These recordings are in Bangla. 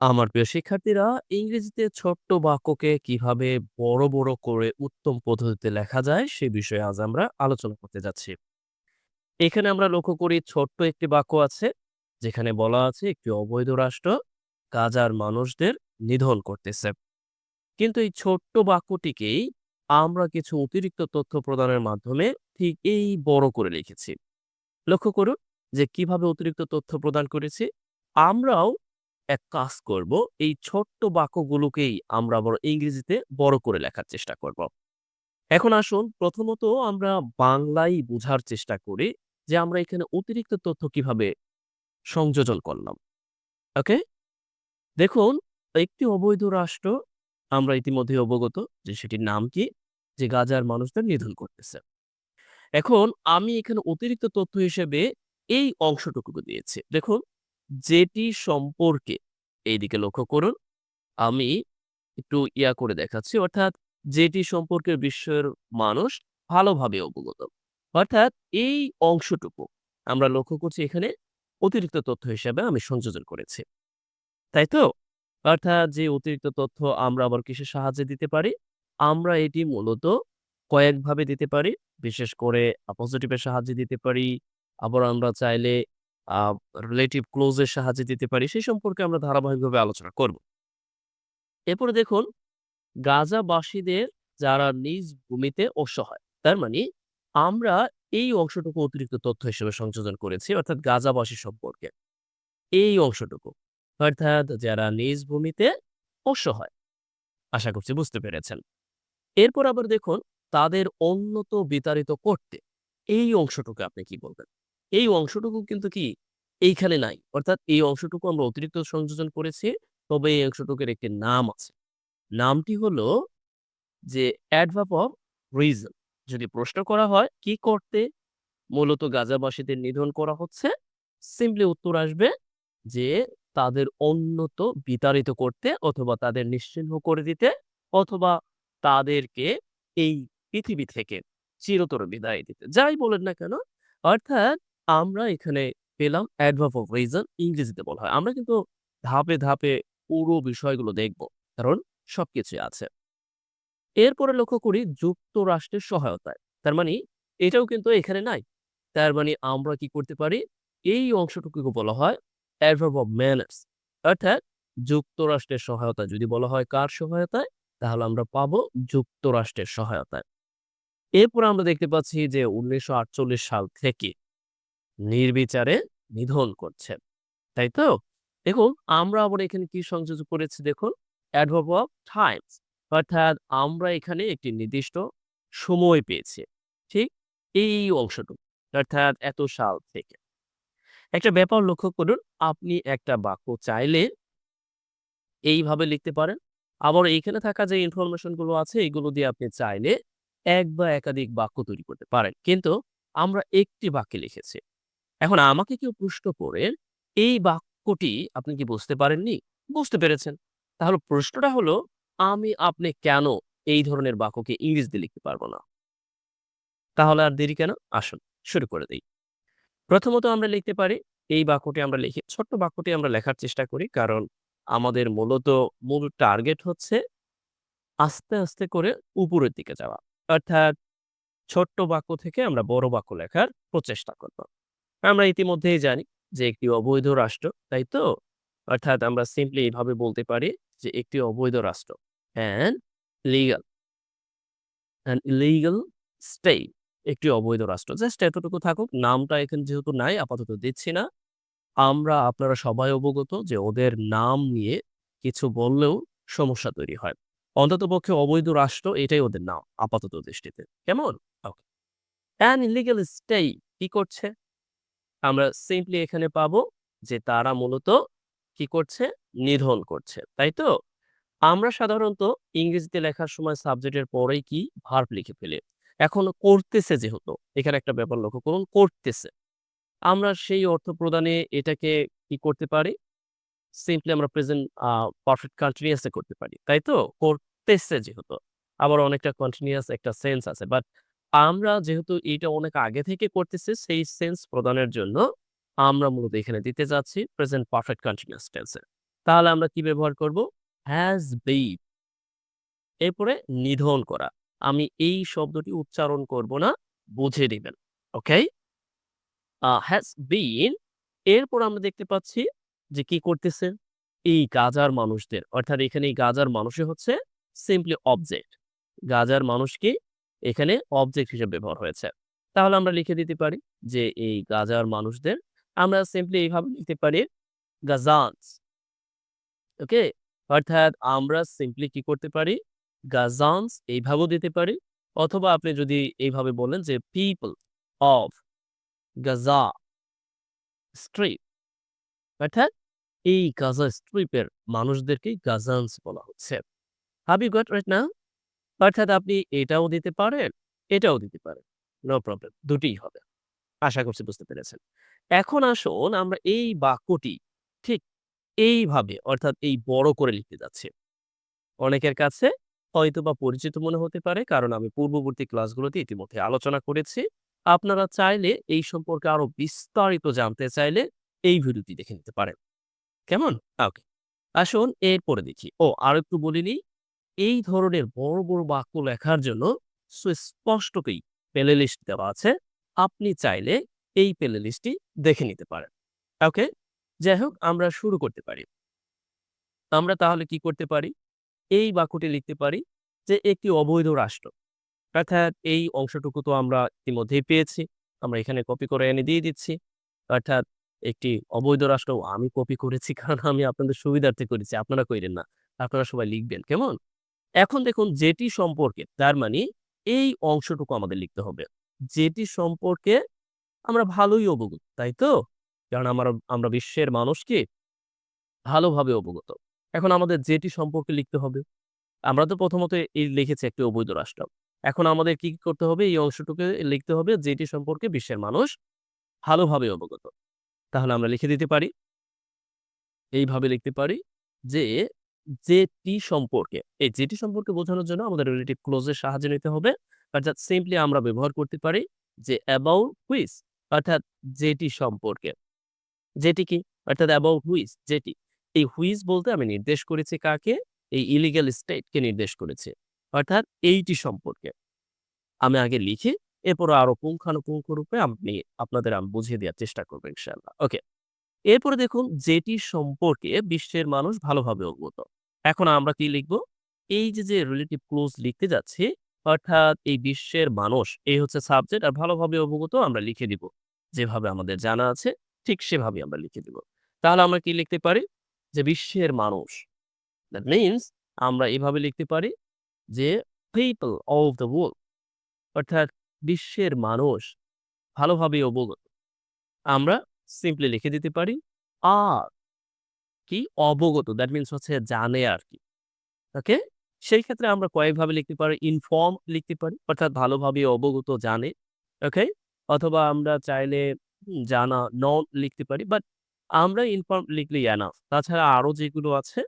আমার প্রিয় শিক্ষার্থীরা, ইংরেজিতে ছোট্ট বাক্যকে কীভাবে বড় বড় করে উত্তম পদ্ধতিতে লেখা যায়, সে বিষয়ে আজ আমরা আলোচনা করতে যাচ্ছি। এখানে আমরা লক্ষ্য করি ছোট্ট একটি বাক্য আছে, যেখানে বলা আছে, একটি অবৈধ রাষ্ট্র গাজার মানুষদের নিধন করতেছে। কিন্তু এই ছোট্ট বাক্যটিকেই আমরা কিছু অতিরিক্ত তথ্য প্রদানের মাধ্যমে ঠিক এই বড় করে লিখেছি। লক্ষ্য করুন যে কীভাবে অতিরিক্ত তথ্য প্রদান করেছি, আমরাও এক কাজ করব, এই ছোট্ট বাক্যগুলোকেই আমরা আবার ইংরেজিতে বড় করে লেখার চেষ্টা করব। এখন আসুন, প্রথমত আমরা বাংলায় বোঝার চেষ্টা করি যে আমরা এখানে অতিরিক্ত তথ্য কীভাবে সংযোজন করলাম। ওকে? দেখুন, একটি অবৈধ রাষ্ট্র, আমরা ইতিমধ্যে অবগত যে সেটির নাম কি, যে গাজার মানুষদের নিধন করতেছে। এখন আমি এখানে অতিরিক্ত তথ্য হিসেবে এই অংশটুকু দিয়েছি। দেখুন যেটি সম্পর্কে এইদিকে লক্ষ্য করুন। আমি একটু ইয়া করে দেখাচ্ছি, অর্থাৎ যেটি সম্পর্কে বিশ্বের মানুষ ভালোভাবে অবগত। অর্থাৎ এই অংশটুকু আমরা লক্ষ্য করছি এখানে অতিরিক্ত তথ্য হিসাবে আমি সংযোজন করেছি। তাই তো? অর্থাৎ যে অতিরিক্ত তথ্য আমরা আবার কিসের সাহায্যে দিতে পারি? আমরা এটি মূলত কয়েকভাবে দিতে পারি। বিশেষ করে পজিটিভের সাহায্যে দিতে পারি। আবার আমরা চাইলে রিলেটিভ ক্লোজের সাহায্যে দিতে পারি, সেই সম্পর্কে আমরা ধারাবাহিকভাবে আলোচনা করব। এরপরে দেখুন, গাজাবাসীদের যারা নিজ ভূমিতে অসহায়, তার মানে আমরা এই অংশটুকু অতিরিক্ত তথ্য হিসেবে সংযোজন করেছি, অর্থাৎ গাজাবাসী সম্পর্কে। এই অংশটুকু, অর্থাৎ যারা নিজ ভূমিতে অসহায়, আশা করছি বুঝতে পেরেছেন। এরপর আবার দেখুন, তাদের উন্নত বিতাড়িত করতে, এই অংশটুকু আপনি কি বলবেন? এই অংশটুকু কিন্তু কি এইখানে নাই। অর্থাৎ এই অংশটুকু আমরা অতিরিক্ত সংযোজন করেছি, তবে এই অংশটুকুর একটি নাম আছে। নামটি হলো যে অ্যাডভার্ব অফ রিজন। যদি প্রশ্ন করা হয়, কি করতে মূলত গাজাবাসীদের নিধন করা হচ্ছে, সিম্পলি উত্তর আসবে যে তাদের উন্নত বিতাড়িত করতে অথবা তাদের নিশ্চিহ্ন করে দিতে অথবা তাদেরকে এই পৃথিবী থেকে চিরতর বিদায় দিতে। যাই বলেন না কেন, অর্থাৎ আমরা এখানে পেলাম অ্যাডভার্ব অফ রিজন ইংরেজিতে বলা হয়। আমরা কিন্তু ধাপে ধাপে পুরো বিষয়গুলো দেখব, কারণ সবকিছুই আছে। এরপরে লক্ষ্য করি যুক্তরাষ্ট্রের সহায়তায়। তার মানে এটাও কিন্তু এখানে নাই। তার মানে আমরা কি করতে পারি? এই অংশটুকুকে বলা হয় অ্যাডভার্ব অফ ম্যানার্স অর্থাৎ যুক্তরাষ্ট্রের সহায়তা যদি বলা হয় কার সহায়তায়? তাহলে আমরা পাবো যুক্তরাষ্ট্রের সহায়তায়। এরপর আমরা দেখতে পাচ্ছি যে উনিশশো আটচল্লিশ সাল থেকে নির্বিচারে নিধন করছে, তাই তো? দেখুন, আমরা আবার এখানে কি সংযোজন করেছি দেখুন অ্যাডভার্ব অফ টাইমস, অর্থাৎ আমরা এখানে একটি নির্দিষ্ট সময় পেয়েছি, ঠিক এই অংশটুকু, অর্থাৎ এত সাল থেকে। একটা ব্যাপার লক্ষ্য করুন, আপনি একটা বাক্য চাইলে এইভাবে লিখতে পারেন, আবার এইখানে থাকা যে ইনফরমেশনগুলো আছে, এগুলো দিয়ে আপনি চাইলে এক বা একাধিক বাক্য তৈরি করতে পারেন, কিন্তু আমরা একটি বাক্যে লিখেছি। এখন আমাকে কেউ প্রশ্ন করেন এই বাক্যটি আপনি কি বুঝতে পারেননি? বুঝতে পেরেছেন। তাহলে প্রশ্নটা হলো, আমি, আপনি কেন এই ধরনের বাক্যকে ইংরেজিতে লিখতে পারব না? তাহলে আর দেরি কেন? আসুন, শুরু করে দিই। প্রথমত আমরা লিখতে পারি, এই বাক্যটি আমরা লিখি, ছোট্ট বাক্যটি আমরা লেখার চেষ্টা করি, কারণ আমাদের মূলত মূল টার্গেট হচ্ছে আস্তে আস্তে করে উপরের দিকে যাওয়া। অর্থাৎ ছোট্ট বাক্য থেকে আমরা বড় বাক্য লেখার প্রচেষ্টা করব। আমরা ইতিমধ্যেই জানি যে একটি অবৈধ রাষ্ট্র, তাই তো? অর্থাৎ আমরা সিম্পলি এইভাবে বলতে পারি যে একটি অবৈধ রাষ্ট্র। অ্যান্ড লিগাল ইলিগাল স্টেট একটি অবৈধ রাষ্ট্র। জাস্ট এতটুকু থাকুক, নামটা এখানে যেহেতু নাই, আপাতত দিচ্ছি না। আমরা, আপনারা সবাই অবগত যে ওদের নাম নিয়ে কিছু বললেও সমস্যা তৈরি হয়। অন্ততপক্ষে অবৈধ রাষ্ট্র, এটাই ওদের নাম, আপাতত দৃষ্টিতে। কেমন? অ্যান ইলিগাল স্টে কি করছে? আমরা সিম্পলি এখানে পাবো যে তারা মূলত কি করছে? নিধন করছে, তাই তো? আমরা সাধারণত ইংরেজিতে লেখার সময় সাবজেক্টের পরেই কি? ভার্ব লিখে ফেলি। এখন করতেছে যেহেতু, এখানে একটা ব্যাপার লক্ষ্য করুন, করতেছে। আমরা সেই অর্থ প্রদানে এটাকে কি করতে পারি? সিম্পলি আমরা প্রেজেন্ট পারফেক্ট কন্টিনিউয়াসে করতে পারি, তাই তো? করতেছে যেহেতু। আবার অনেকটা কন্টিনিউয়াস একটা সেন্স আছে বাট আমরা যেহেতু এটা অনেক আগে থেকে করতেছি সেই সেন্স প্রদানের জন্য আমরা মূলত এখানে দিতে যাচ্ছি প্রেজেন্ট পারফেক্ট কন্টিনিউয়াস টেন্সে তাহলে আমরা কি ব্যবহার করব? Has been. এরপরে নিধন করা। আমি এই শব্দটি উচ্চারণ করব না, বুঝে নিবেন। ওকে? হ্যাজ বিন এরপর আমরা দেখতে পাচ্ছি যে কি করতেছে? এই গাজার মানুষদের অর্থাৎ এখানে এই গাজার মানুষই হচ্ছে সিম্পলি অবজেক্ট। গাজার মানুষ কি? এখানে অবজেক্ট হিসেবে ব্যবহার হয়েছে। তাহলে আমরা লিখে দিতে পারি যে, এই গাজার মানুষদের আমরা সিম্পলি এইভাবে লিখতে পারি গাজানস। ওকে? অর্থাৎ আমরা সিম্পলি কি করতে পারি? গাজানস এইভাবেও দিতে পারি। অথবা আপনি যদি এইভাবে বলেন যে পিপল অফ গাজা স্ট্রিপ। অর্থাৎ এই গাজা স্ট্রিপের মানুষদেরকে গাজানস বলা হচ্ছে। you got right now? অর্থাৎ আপনি এটাও দিতে পারেন, এটাও দিতে পারেন। No problem. দুটিই হবে। আশা করছি বুঝতে পেরেছেন। এখন আসুন আমরা এই বাক্যটি ঠিক এইভাবে অর্থাৎ এই বড় করে লিখতে যাচ্ছি। অনেকের কাছে হয়তো বা পরিচিত মনে হতে পারে কারণ আমি পূর্ববর্তী ক্লাসগুলোতে ইতিমধ্যে আলোচনা করেছি। আপনারা চাইলে এই সম্পর্কে আরও বিস্তারিত জানতে চাইলে এই ভিডিওটি দেখে নিতে পারেন। কেমন? ওকে। আসুন এরপরে দেখি। ও আর একটু নিই, এই ধরনের বড়, বড় বাক্য লেখার জন্য সুস্পষ্টতই প্লে লিস্ট দেওয়া আছে। আপনি চাইলে এই প্লে লিস্টটি দেখে নিতে পারেন। ওকে? যাই হোক আমরা শুরু করতে পারি। আমরা তাহলে কি করতে পারি? এই বাক্যটি লিখতে পারি যে একটি অবৈধ রাষ্ট্র। অর্থাৎ এই অংশটুকু তো আমরা ইতিমধ্যেই পেয়েছি। আমরা এখানে কপি করে এনে দিয়ে দিচ্ছি। অর্থাৎ একটি অবৈধ রাষ্ট্র আমি কপি করেছি কারণ আমি আপনাদের সুবিধার্থে করেছি। আপনারা কইরেন না। আপনারা সবাই লিখবেন। কেমন? এখন দেখুন যেটি সম্পর্কে তার মানে এই অংশটুকু আমাদের লিখতে হবে। যেটি সম্পর্কে আমরা ভালোই অবগত। তাই তো? কারণ আমরা আমরা বিশ্বের মানুষ কি ভালোভাবে অবগত। এখন আমাদের যেটি সম্পর্কে লিখতে হবে। আমরা তো প্রথমত এই লিখেছি একটি অবৈধ রাষ্ট্র। এখন আমাদের কি করতে হবে? এই অংশটুকু লিখতে হবে যেটি সম্পর্কে বিশ্বের মানুষ ভালোভাবে অবগত। তাহলে আমরা লিখে দিতে পারি এইভাবে লিখতে পারি যে, যেটি সম্পর্কে, এই যেটি সম্পর্কে বোঝানোর জন্য আমাদের রিলেটিভ ক্লোজ এর সাহায্য নিতে হবে। অর্থাৎ সিম্পলি আমরা ব্যবহার করতে পারি যে অ্যাবাউট হুইচ অর্থাৎ যেটি সম্পর্কে। যেটি কি? অর্থাৎ অ্যাবাউট হুইচ যেটি। এই হুইচ বলতে আমি নির্দেশ করেছি কাকে? এই ইলিগাল স্টেটকে নির্দেশ করেছি। অর্থাৎ এইটি সম্পর্কে। আমি আগে লিখি, এরপর আরও পুঙ্খানুপুঙ্খ রূপে আপনি, আপনাদের আমি বুঝিয়ে দেওয়ার চেষ্টা করব ইনশাআল্লাহ। ওকে। এরপরে দেখুন, যেটি সম্পর্কে বিশ্বের মানুষ ভালোভাবে অবগত। এখন আমরা কি লিখব? এই যে, যে রিলেটিভ ক্লোজ লিখতে যাচ্ছি অর্থাৎ এই বিশ্বের মানুষ এই হচ্ছে সাবজেক্ট আর ভালোভাবে অবগত আমরা লিখে দিব। যেভাবে আমাদের জানা আছে ঠিক সেভাবে আমরা লিখে দিব। তাহলে আমরা কি লিখতে পারি? যে বিশ্বের মানুষ। দ্যাট মিনস আমরা এভাবে লিখতে পারি যে পিপল অফ দ্য ওয়ার্ল্ড অর্থাৎ বিশ্বের মানুষ ভালোভাবে অবগত। আমরা সিম্পলি লিখে দিতে পারি আর কি অবগত দ্যাট মিনস হচ্ছে জানে আরকি। ওকে? সেই ক্ষেত্রে আমরা কয়েকভাবে লিখতে পারি ইনফর্ম লিখতে পারি, অর্থাৎ ভালোভাবে অবগত জানে। ওকে? অথবা আমরা চাইলে জানা নন লিখতে পারি। বাট আমরা ইনফর্ম লিখলেই এনাফ। তাছাড়া আরও যেগুলো আছে,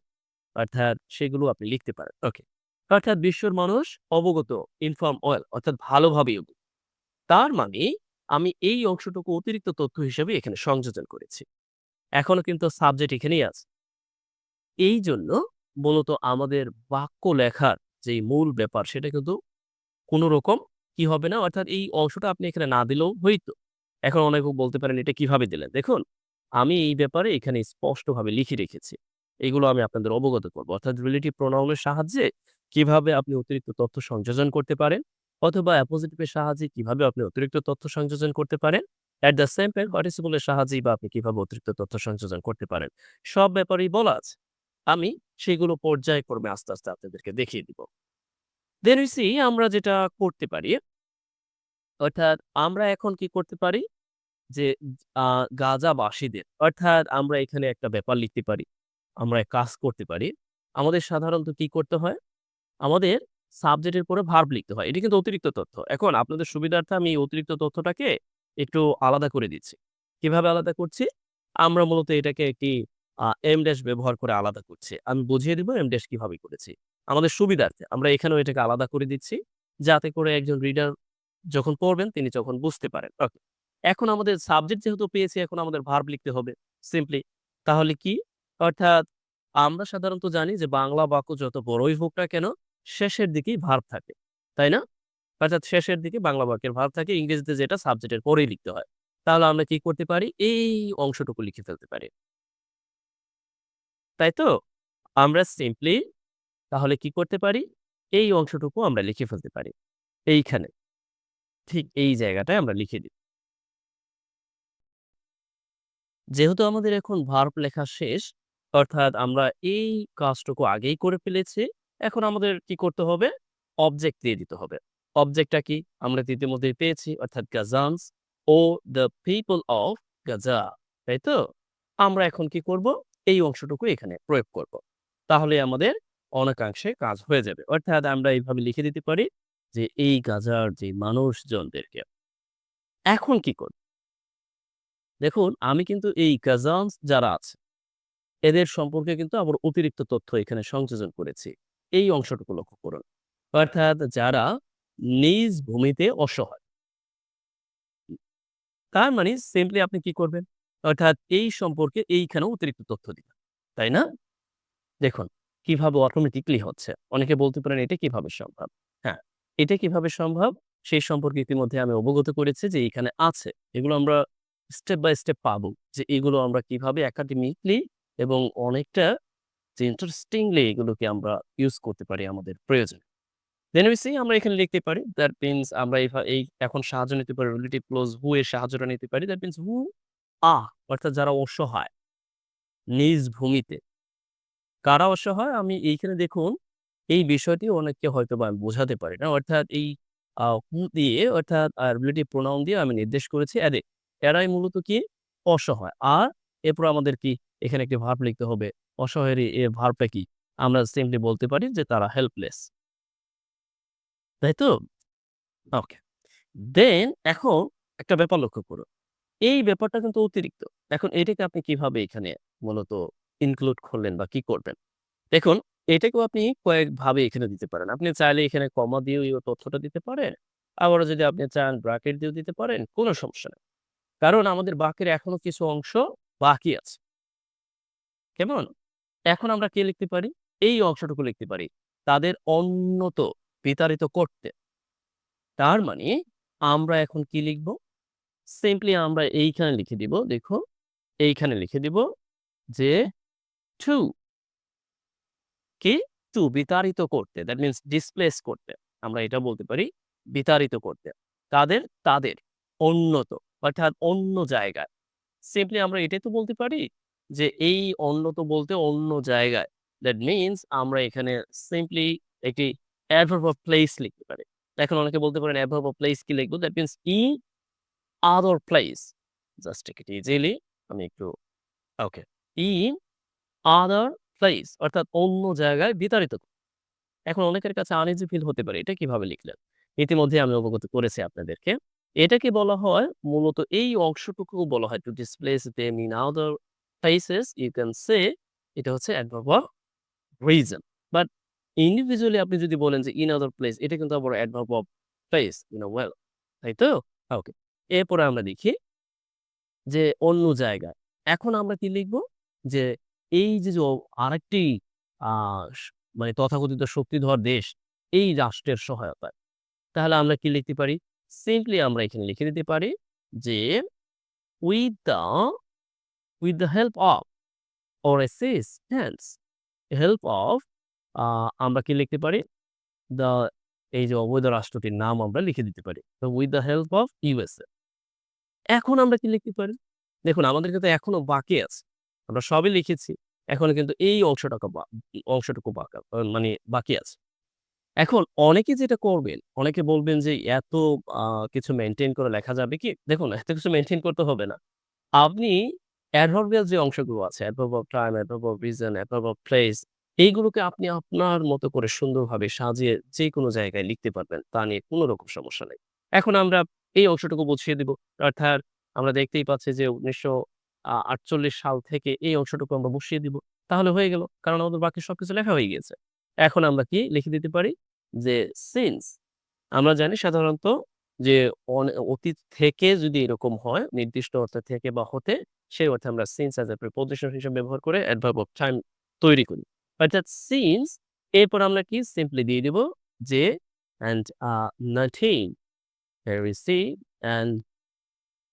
অর্থাৎ সেগুলো আপনি লিখতে পারেন। ওকে। অর্থাৎ বিশ্বের মানুষ অবগত ইনফর্ম ওয়েল অর্থাৎ অবগত। তার মানে আমি এই অংশটুকু অতিরিক্ত তথ্য হিসেবে এখানে সংযোজন করেছি। এখনও কিন্তু সাবজেক্ট এখানেই আছে। এইজন্য মূলত আমাদের বাক্য লেখার যেই মূল ব্যাপার, সেটা কিন্তু কোন রকম কি হবে না অর্থাৎ এই অংশটা আপনি এখানে না দিলেও হইতো। এখন অনেকে বলতে পারেন, এটা কীভাবে দিলেন? দেখুন, আমি এই ব্যাপারে এখানে স্পষ্টভাবে লিখে রেখেছি। এগুলো আমি আপনাদের অবগত করব। অর্থাৎ রিলেটিভ প্রোনাউন এর সাহায্যে কীভাবে আপনি অতিরিক্ত তথ্য সংযোজন করতে পারেন, অথবা অ্যাপোজিটিভ এর সাহায্যে কীভাবে আপনি অতিরিক্ত তথ্য সংযোজন করতে পারেন। At the same time participle এর সাহায্যেই বা আপনি কীভাবে অতিরিক্ত তথ্য সংযোজন করতে পারেন। সব ব্যাপারেই বলা আছে। আমি সেগুলো পর্যায়ক্রমে আস্তে, আস্তে আপনাদেরকে দেখিয়ে দিব। দেন সি আমরা যেটা করতে পারি অর্থাৎ আমরা এখন কি করতে পারি? যে গাজাবাসীদের অর্থাৎ আমরা এখানে একটা ব্যাপার লিখতে পারি। আমরা কাজ করতে পারি। আমাদের সাধারণত কি করতে হয়? আমাদের সাবজেক্টের পরে ভার্ব লিখতে হয়। এটি কিন্তু অতিরিক্ত তথ্য। এখন আপনাদের সুবিধার্থে আমি অতিরিক্ত তথ্যটাকে একটু আলাদা করে দিচ্ছি। কীভাবে আলাদা করছি? আমরা মূলত এটাকে একটি এম ড্যাশ ব্যবহার করে আলাদা করছি। আমি বুঝিয়ে দিব এম ড্যাশ কীভাবে করেছি। আমাদের সুবিধার্থে আমরা এখানেও এটাকে আলাদা করে দিচ্ছি। যাতে করে একজন রিডার যখন পড়বেন, তিনি যখন বুঝতে পারেন। ওকে। এখন আমাদের সাবজেক্ট যেহেতু পেয়েছি, এখন আমাদের ভার্ব লিখতে হবে সিম্পলি। তাহলে কি? অর্থাৎ আমরা সাধারণত জানি যে বাংলা বাক্য যত বড়ই হোক না কেন, শেষের দিকেই ভার্ব থাকে। তাই না? অর্থাৎ শেষের দিকে বাংলা বাক্যের ভার্ব থাকে। ইংরেজিতে যেটা সাবজেক্টের পরেই লিখতে হয়। তাহলে আমরা কি করতে পারি? এই অংশটুকু লিখে ফেলতে পারি। তাই তো? আমরা সিম্পলি তাহলে কি করতে পারি? এই অংশটুকু আমরা লিখে ফেলতে পারি। এইখানে। ঠিক এই জায়গাটায় আমরা লিখে দিই। যেহেতু আমাদের এখন ভার্ব লেখা শেষ, অর্থাৎ আমরা এই কাজটুকু আগেই করে ফেলেছি। এখন আমাদের কি করতে হবে? অবজেক্ট দিয়ে দিতে হবে। অবজেক্টটা কি? আমরা তো ইতিমধ্যেই পেয়েছি অর্থাৎ গাজানস ও দ্য পিপল অফ গাজা। তাই তো? আমরা এখন কি করব? এই অংশটুকু এখানে প্রয়োগ করব। তাহলে আমাদের অনেকাংশে কাজ হয়ে যাবে। অর্থাৎ আমরা এইভাবে লিখে দিতে পারি যে এই গাজার যে মানুষজনদেরকে। এখন কি করব? দেখুন আমি কিন্তু এই কাজানস যারা আছে, এদের সম্পর্কে কিন্তু আবার অতিরিক্ত তথ্য এখানে সংযোজন করেছি। এই অংশটুকু লক্ষ্য করুন। অর্থাৎ যারা নিজ ভূমিতে অসহায়। তার মানে সিম্পলি আপনি কি করবেন? অর্থাৎ এই সম্পর্কে এইখানেও অতিরিক্ত তথ্য দিবেন। তাই না? দেখুন কীভাবে অটোমেটিকলি হচ্ছে। অনেকে বলতে পারেন এটা কীভাবে সম্ভব? হ্যাঁ, এটা কীভাবে সম্ভব? সেই সম্পর্কে ইতিমধ্যে আমি অবগত করেছি যে এখানে আছে। এগুলো আমরা স্টেপ বাই স্টেপ পাবো। যে এগুলো আমরা কীভাবে একাডেমিকলি এবং অনেকটা যে ইন্টারেস্টিংলি এগুলোকে আমরা ইউজ করতে পারি আমাদের প্রয়োজনে। দেন সি আমরা এখানে লিখতে পারি দ্যাট মিনস আমরা এই এখন সাহায্য নিতে পারি রিলেটিভ ক্লোজ হু এর সাহায্যটা নিতে পারি। দ্যাট মিনস হু আ অর্থাৎ যারা অসহায়। নিজ ভূমিতে। কারা অসহায়? আমি এইখানে দেখুন, এই বিষয়টি অনেককে হয়তোবা আমি বোঝাতে পারি না। অর্থাৎ এই হু দিয়ে, অর্থাৎ রিলেটিভ প্রোনাউন দিয়ে আমি নির্দেশ করেছি এদের। এরাই মূলত কি? অসহায়। আর এরপর আমাদের কি? এখানে একটি ভার্ব লিখতে হবে। অসহায়ের এ ভার্বটা কি? আমরা সিম্পলি বলতে পারি যে তারা হেল্পলেস। তাই তো? ওকে। দেন এখন একটা ব্যাপার লক্ষ্য করুন। এই ব্যাপারটা কিন্তু অতিরিক্ত। এখন এটাকে আপনি কীভাবে এখানে মূলত ইনক্লুড করলেন বা কি করবেন? দেখুন, এটাকেও আপনি কয়েকভাবে এখানে দিতে পারেন। আপনি চাইলে এখানে কমা দিয়েও এই তথ্যটা দিতে পারেন। আবারও যদি আপনি চান ব্রাকেট দিয়েও দিতে পারেন। কোনো সমস্যা নেই। কারণ আমাদের বাক্যের এখনও কিছু অংশ বাকি আছে। কেমন? এখন আমরা কি লিখতে পারি? এই অংশটুকু লিখতে পারি। তাদের অন্যত বিতাড়িত করতে। তার মানে আমরা এখন কি লিখব? সিম্পলি আমরা এইখানে লিখে দিব। দেখো, এইখানে লিখে দিব যে টু কি? টু বিতাড়িত করতে। দ্যাট মিনস ডিসপ্লেস করতে। আমরা এটা বলতে পারি বিতাড়িত করতে। তাদের, তাদের অন্যত অর্থাৎ অন্য জায়গায়। সিম্পলি আমরা এটাই তো বলতে পারি যে এই অন্যত বলতে অন্য জায়গায়। দ্যাট মিনস আমরা এখানে সিম্পলি একটি অ্যাডভার্ব অফ প্লেস লিখতে পারি। এখন অনেকে বলতে পারেন অ্যাডভার্ব অফ প্লেস কি লিখব? That means in other place. Just take it easily আমি একটু ওকে। ইন আদার প্লেস অর্থাৎ অন্য জায়গায় বিতাড়িত। এখন অনেকের কাছে আনইজি ফিল হতে পারে। এটা কীভাবে লিখলেন? ইতিমধ্যে আমি অবগত করেছি আপনাদেরকে। এটাকে বলা হয়, মূলত এই অংশটুকু বলা হয় to displace them in other places you can say এটা হচ্ছে adverb of reason. But individually আপনি যদি বলেন যে ইন আদার প্লেস এটা কিন্তু আবার adverb of place in a well. তাই তো? ওকে। এরপরে আমরা দেখি যে অন্য জায়গায়। এখন আমরা কি লিখব? যে এই যে, আরেকটি মানে তথাকথিত শক্তিধর দেশ এই রাষ্ট্রের সহায়তায়। তাহলে আমরা কি লিখতে পারি? সিম্পলি আমরা এখানে লিখে দিতে পারি যে with the with the help of or assistance help of আমরা কি লিখতে পারি? দ্য এই যে অবৈধ রাষ্ট্রটির নাম আমরা লিখে দিতে পারি। তো with the help of USA. এখন আমরা কি লিখতে পারি? দেখুন আমাদের কিন্তু এখনও বাকি আছে। আমরা সবই লিখেছি। এখনও কিন্তু এই অংশটুকু অংশটুকু বাকা মানে বাকি আছে। এখন অনেকে যেটা করবেন, অনেকে বলবেন যে এত কিছু মেনটেন করে লেখা যাবে কি? দেখুন এত কিছু মেইনটেইন করতে হবে না। আপনি অ্যাডভার্বিয়াল যে অংশগুলো আছে adverb of time, adverb of reason, adverb of place এইগুলোকে আপনি আপনার মতো করে সুন্দরভাবে সাজিয়ে যেকোনো জায়গায় লিখতে পারবেন। তা নিয়ে কোনো রকম সমস্যা নেই। এখন আমরা এই অংশটুকু বুঝিয়ে দিব। অর্থাৎ আমরা দেখতেই পাচ্ছি যে ১৯০০ আ ৪৮ সাল থেকে এই অংশটুকু আমরা বসিয়ে দিব। তাহলে হয়ে গেল। কারণ আমাদের বাকি সবকিছু লেখা হয়ে গিয়েছে। এখন আমরা কি লিখে দিতে পারি? যে সিন্স আমরা জানি সাধারণত যে অতীত থেকে যদি এরকম হয়, নির্দিষ্ট অর্থে থেকে বা হতে, সেই অর্থে আমরা সিন্স অ্যাজ এ প্রিপোজিশন হিসেবে ব্যবহার করে অ্যাডভার্ব অফ টাইম তৈরি করি। অর্থাৎ সিন্স এরপর আমরা কি সিম্পলি দিয়ে দিব যে and uh 19 here we see and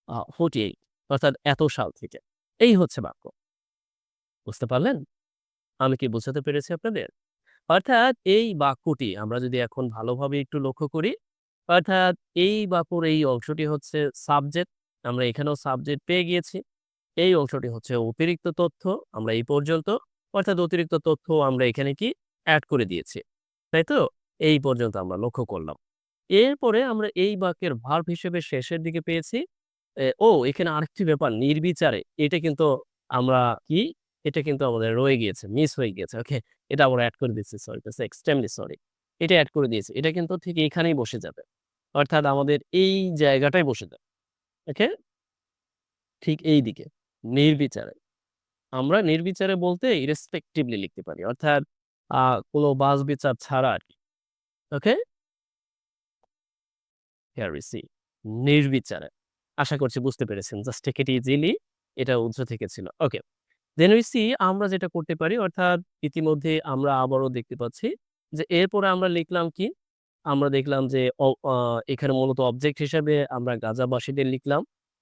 uh 48 অর্থাৎ এত সাল থেকে। এই হচ্ছে বাক্য। বুঝতে পারলেন? আমি কি বোঝাতে পেরেছি আপনাদের? অর্থাৎ এই বাক্যটি আমরা যদি এখন ভালোভাবে একটু লক্ষ্য করি, অর্থাৎ এই বাক্যর এই অংশটি হচ্ছে সাবজেক্ট। আমরা এখানেও সাবজেক্ট পেয়ে গিয়েছি। এই অংশটি হচ্ছে অতিরিক্ত তথ্য। আমরা এই পর্যন্ত অর্থাৎ অতিরিক্ত তথ্য আমরা এখানে কি এড করে দিয়েছি। তাই তো? এই পর্যন্ত আমরা লক্ষ্য করলাম। এরপরে আমরা এই বাক্যের ভার্ব হিসেবে শেষের দিকে পেয়েছি ও এখানে আরেকটি ব্যাপার নির্বিচারে এটা কিন্তু আমরা কি এটা কিন্তু আমাদের রয়ে গিয়েছে, মিস হয়ে গিয়েছে। ওকে? এটা আমরা এড করে দিচ্ছি। Sorry, extremely sorry. এটা এড করে দিয়েছি। এটা কিন্তু ঠিক এখানেই বসে যাবে। অর্থাৎ আমাদের এই জায়গাটায় বসে যাবে। ওকে? ঠিক এই দিকে নির্বিচারে। আমরা নির্বিচারে বলতে irrespectively লিখতে পারি। অর্থাৎ কোনো বাছবিচার ছাড়া আরকি। ওকে? here we see নির্বিচারে। আশা করছি বুঝতে পেরেছেন। জাস্ট টেক ইট ইজিলি এটা উৎস থেকে ছিল। ওকে। দেন we see আমরা যেটা করতে পারি, অর্থাৎ ইতিমধ্যে আমরা আবারও দেখতে পাচ্ছি যে এরপরে আমরা লিখলাম কি? আমরা দেখলাম যে এখানে মূলত অবজেক্ট হিসাবে আমরা গাজাবাসীদের লিখলাম।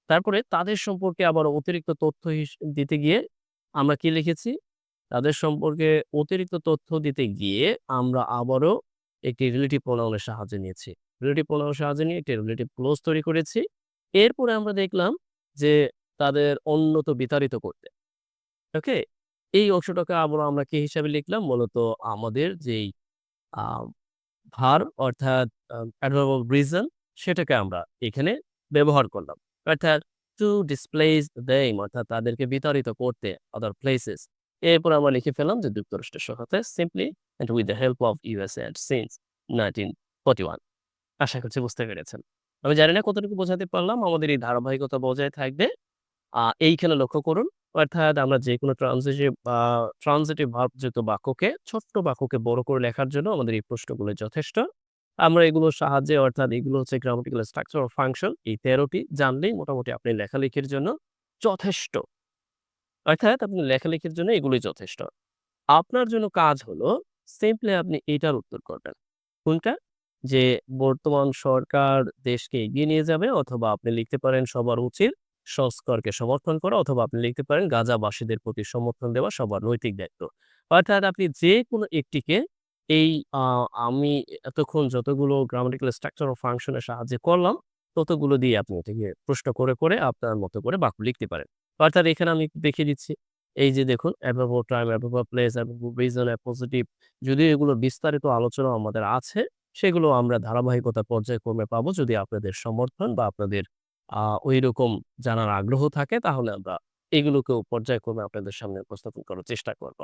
তারপরে তাদের সম্পর্কে আবার অতিরিক্ত তথ্য দিতে গিয়ে আমরা কি লিখেছি? তাদের সম্পর্কে অতিরিক্ত তথ্য দিতে গিয়ে আমরা আবারও একটি রিলেটিভ প্রোনাউন এর সাহায্য নিয়েছি। রিলেটিভ প্রোনাউন এর সাহায্য নিয়ে একটি রিলেটিভ ক্লোজ তৈরি করেছি। এরপরে আমরা দেখলাম যে তাদের অন্যত বিতাড়িত করতে। ওকে? এই অংশটাকে আবারও আমরা কি হিসাবে লিখলাম? মূলত আমাদের যেই, আ ভার্ব অর্থাৎ অ্যাডভার্ব রিজন সেটাকে আমরা এখানে ব্যবহার করলাম। অর্থাৎ টু ডিসপ্লেস দেম অর্থাৎ তাদেরকে বিতাড়িত করতে আদার প্লেসেস। এরপর আমরা লিখে ফেললাম যে যুক্তরাষ্ট্রের সহায়তায় simply and with the help of USA and since 1941 আশা করছি বুঝতে পেরেছেন। আমি জানি না কতটুকু বোঝাতে পারলাম। আমাদের এই ধারাবাহিকতা বজায় থাকবে। এইখানে লক্ষ্য করুন। অর্থাৎ আমরা ট্রানজিটিভ আ ট্রানজিটিভ ভার্ব যুক্ত বাক্যকে, ছোট্ট বাক্যকে বড় করে লেখার জন্য আমাদের এই প্রশ্নগুলো যথেষ্ট। আমরা এগুলোর সাহায্যে অর্থাৎ এগুলো হচ্ছে গ্রামাটিক্যাল স্ট্রাকচার অফ ফাংশন এই ১৩ টি জানলেই মোটামুটি আপনি লেখালেখির জন্য যথেষ্ট। অর্থাৎ আপনি লেখালেখির জন্য এগুলোই যথেষ্ট। আপনার জন্য কাজ হলো সিম্পলি আপনি এইটার উত্তর করবেন। কোনটা? যে বর্তমান সরকার দেশকে এগিয়ে নিয়ে যাবে অথবা আপনি লিখতে পারেন সবার উচিত সংস্কারকে সমর্থন করা অথবা আপনি লিখতে পারেন গাজাবাসীদের প্রতি সমর্থন দেওয়া সবার নৈতিক দায়িত্ব। অর্থাৎ আপনি যেকোনো একটিকে এই আমি এতক্ষণ যতগুলো গ্রামাটিক্যাল স্ট্রাকচার অফ ফাংশন এর সাহায্যে করলাম, ততগুলো দিয়ে আপনি এটাকে প্রশ্ন করে, করে আপনার মতো করে বাক্য লিখতে পারেন। অর্থাৎ এখানে আমি দেখিয়ে দিচ্ছি। এই যে দেখুন adverb of time, adverb of place, adverb of reason, appositive যদিও এগুলোর বিস্তারিত আলোচনা আমাদের আছে, সেগুলো আমরা ধারাবাহিকতা পর্যায়ক্রমে পাবো যদি আপনাদের সমর্থন বা আপনাদের আ ঐরকম জানার আগ্রহ থাকে তাহলে আমরা এগুলোকেও পর্যায়ক্রমে আপনাদের সামনে উপস্থাপন করার চেষ্টা করব।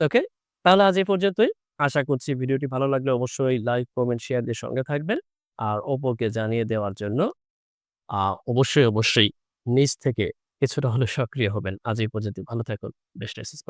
ওকে? তাহলে আজ এই পর্যন্তই। আশা করছি ভিডিওটি ভালো লাগলে অবশ্যই লাইক, কমেন্ট, শেয়ার দিয়ে সঙ্গে থাকবেন। আর ওপোকে জানিয়ে দেওয়ার জন্য অবশ্যই, অবশ্যই নিজ থেকে কিছুটা হলে সক্রিয় হবেন। আজ এই পর্যন্ত ভালো থাকুন। Best essays.